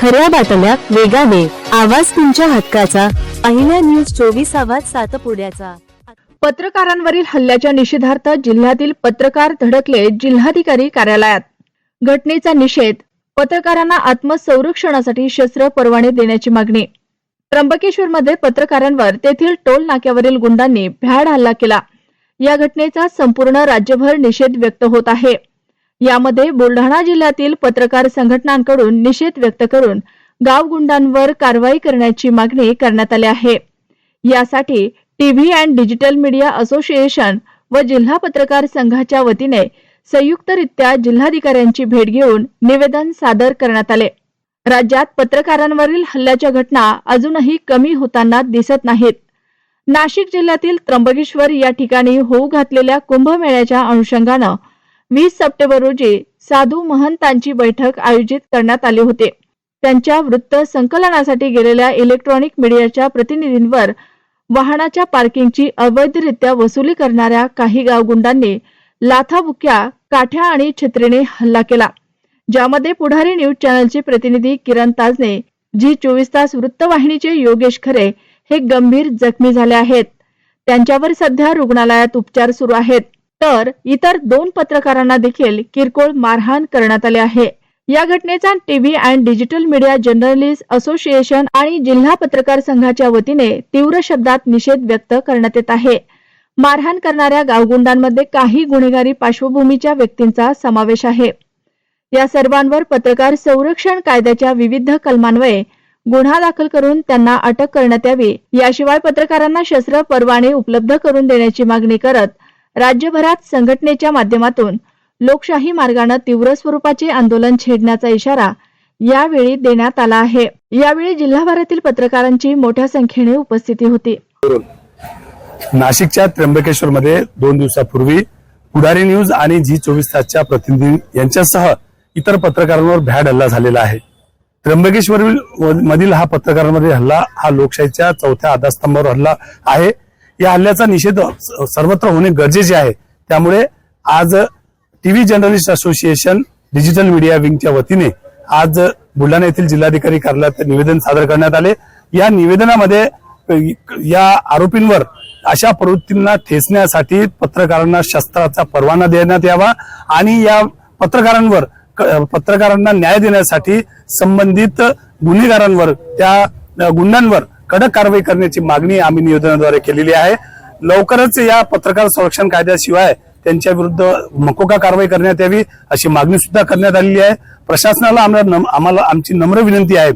खऱ्या बातम्या वेगाने आवाज तुमच्या हक्काचा. पहिल्या न्यूज चोवीस आवाज सातपुड्याचा पत्रकारांवरील हल्ल्याच्या निषेधार्थ जिल्ह्यातील पत्रकार धडकले जिल्हाधिकारी कार्यालयात. घटनेचा निषेध. पत्रकारांना आत्मसंरक्षणासाठी शस्त्र परवाने देण्याची मागणी. त्र्यंबकेश्वरमध्ये पत्रकारांवर तेथील टोल नाक्यावरील गुंडांनी भ्याड हल्ला केला. या घटनेचा संपूर्ण राज्यभर निषेध व्यक्त होत आहे. यामध्ये बुलढाणा जिल्ह्यातील पत्रकार संघटनांकडून निषेध व्यक्त करून गावगुंडांवर कारवाई करण्याची मागणी करण्यात आली आहे. यासाठी TV and digital media association व जिल्हा पत्रकार संघाच्या वतीने संयुक्तरित्या जिल्हाधिकाऱ्यांची भेट घेऊन निवेदन सादर करण्यात आले. राज्यात पत्रकारांवरील हल्ल्याच्या घटना अजूनही कमी होताना दिसत नाहीत. नाशिक जिल्ह्यातील त्र्यंबकेश्वर या ठिकाणी होऊ घातलेल्या कुंभमेळ्याच्या अनुषंगानं वीस सप्टेंबर रोजी साधू महंतांची बैठक आयोजित करण्यात आली होते. त्यांच्या वृत्त संकलनासाठी गेलेल्या इलेक्ट्रॉनिक मीडियाच्या प्रतिनिधींवर वाहनाच्या पार्किंगची अवैधरित्या वसुली करणाऱ्या काही गावगुंडांनी लाथाबुक्या काठ्या आणि छत्रीने हल्ला केला. ज्यामध्ये पुढारी न्यूज चॅनलचे प्रतिनिधी किरण ताजने जी चोवीस तास वृत्तवाहिनीचे योगेश खरे हे गंभीर जखमी झाले आहेत. त्यांच्यावर सध्या रुग्णालयात उपचार सुरू आहेत. तर इतर दोन पत्रकारांना देखील किरकोळ मारहाण करण्यात आले आहे. या घटनेचा TV and digital media journalist association आणि जिल्हा पत्रकार संघाच्या वतीने तीव्र शब्दात निषेध व्यक्त करण्यात येत आहे. मारहाण करणाऱ्या गावगुंडांमध्ये काही गुन्हेगारी पार्श्वभूमीच्या व्यक्तींचा समावेश आहे. या सर्वांवर पत्रकार संरक्षण कायद्याच्या विविध कलमान्वये गुन्हा दाखल करून त्यांना अटक करण्यात यावी याशिवाय पत्रकारांना शस्त्र परवाने उपलब्ध करून देण्याची मागणी करत राज्यभरात संघटनेच्या माध्यमातून लोकशाही मार्गाने तीव्र स्वरूपाचे आंदोलन छेडण्याचा इशारा यावेळी देण्यात आला आहे. यावेळी जिल्हाभरातील पत्रकारांची मोठ्या संख्येने उपस्थिती होती. नाशिकच्या त्र्यंबकेश्वर मध्ये दोन दिवसापूर्वी पुढारी न्यूज आणि झी चोवीस तासच्या प्रतिनिधी यांच्यासह इतर पत्रकारांवर भ्याड हल्ला झालेला आहे. त्र्यंबकेश्वर मधील हा पत्रकारांमध्ये हल्ला हा लोकशाहीच्या चौथ्या आधारस्तंभावर हल्ला आहे. या हल्ल्याचा निषेध सर्वत्र होणे गरजेचे आहे. त्यामुळे आज TV journalist association digital media विंगच्या वतीने आज बुलढाणा येथील जिल्हाधिकारी कार्यालयात निवेदन सादर करण्यात आले. या निवेदनामध्ये या आरोपींवर अशा प्रवृत्तींना ठेचण्यासाठी पत्रकारांना शस्त्राचा परवाना देण्यात यावा आणि या पत्रकारांवर क- पत्रकारांना न्याय देण्यासाठी संबंधित गुन्हेगारांवर त्या गुंडांवर कडक कारवाई करण्याची मागणी आम्ही निवेदनाद्वारे केलेली आहे. लवकरच या पत्रकार संरक्षण कायद्याशिवाय त्यांच्या विरुद्ध मकोका कारवाई करण्यात यावी अशी मागणी सुद्धा करण्यात आलेली आहे. प्रशासनाला आम्हाला नम- आम्हाला आमची नम्र विनंती आहे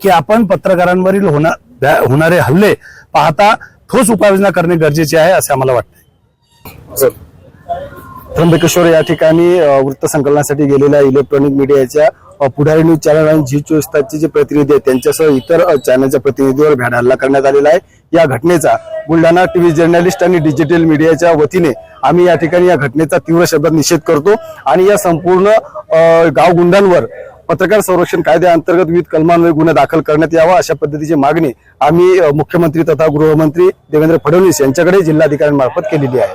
की आपण पत्रकारांवरील होणार होणारे हल्ले पाहता ठोस उपाययोजना करणे गरजेचे आहे असे आम्हाला वाटते त्र्यंबकेश्वर या ठिकाणी वृत्तसंकलनासाठी गेलेल्या इलेक्ट्रॉनिक मीडियाच्या पुढारी न्यूज चॅनल आणि झी चोवीस तासचे जे प्रतिनिधी आहेत त्यांच्यासह इतर चॅनलच्या प्रतिनिधीवर भ्याड हल्ला करण्यात आलेला आहे. या घटनेचा बुलढाणा टीव्ही जर्नलिस्ट आणि डिजिटल मीडियाच्या वतीने आम्ही या ठिकाणी या घटनेचा तीव्र शब्दात निषेध करतो. आणि या संपूर्ण गावगुंडांवर गाव गुंडांवर पत्रकार संरक्षण कायद्याअंतर्गत विविध कलमांवर गुन्हा दाखल करण्यात यावा अशा पद्धतीची मागणी आम्ही मुख्यमंत्री तथा गृहमंत्री देवेंद्र फडणवीस यांच्याकडे जिल्हाधिकाऱ्यांमार्फत केलेली आहे.